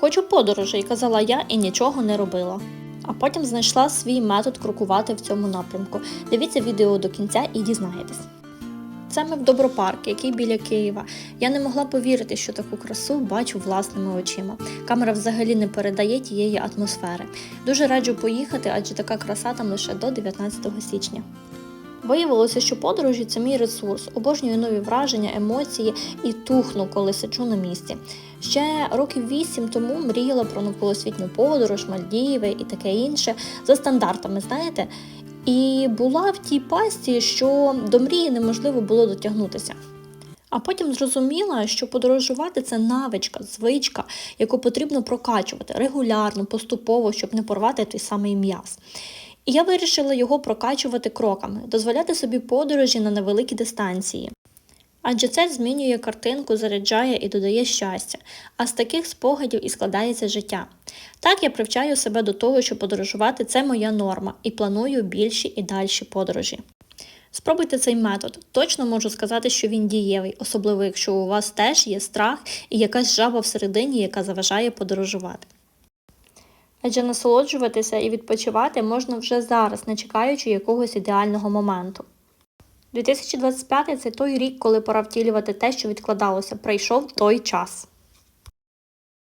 Хочу подорожей, казала я і нічого не робила. А потім знайшла свій метод крокувати в цьому напрямку. Дивіться відео до кінця і дізнаєтесь. Це ми в Добропарк, який біля Києва. Я не могла повірити, що таку красу бачу власними очима. Камера взагалі не передає тієї атмосфери. Дуже раджу поїхати, адже така краса там лише до 19 січня. Виявилося, що подорожі це мій ресурс, обожнюю нові враження, емоції і тухну, коли сиджу на місці. Ще років вісім тому мріяла про навколосвітню подорож, Мальдіви і таке інше за стандартами, знаєте. І була в тій пасті, що до мрії неможливо було дотягнутися. А потім зрозуміла, що подорожувати це навичка, звичка, яку потрібно прокачувати регулярно, поступово, щоб не порвати той самий м'яз. І я вирішила його прокачувати кроками, дозволяти собі подорожі на невеликі дистанції. Адже це змінює картинку, заряджає і додає щастя, а з таких спогадів і складається життя. Так я привчаю себе до того, що подорожувати це моя норма, і планую більші і дальші подорожі. Спробуйте цей метод. Точно можу сказати, що він дієвий, особливо якщо у вас теж є страх і якась жаба всередині, яка заважає подорожувати. Адже насолоджуватися і відпочивати можна вже зараз, не чекаючи якогось ідеального моменту. 2025 це той рік, коли пора втілювати те, що відкладалося. Прийшов той час.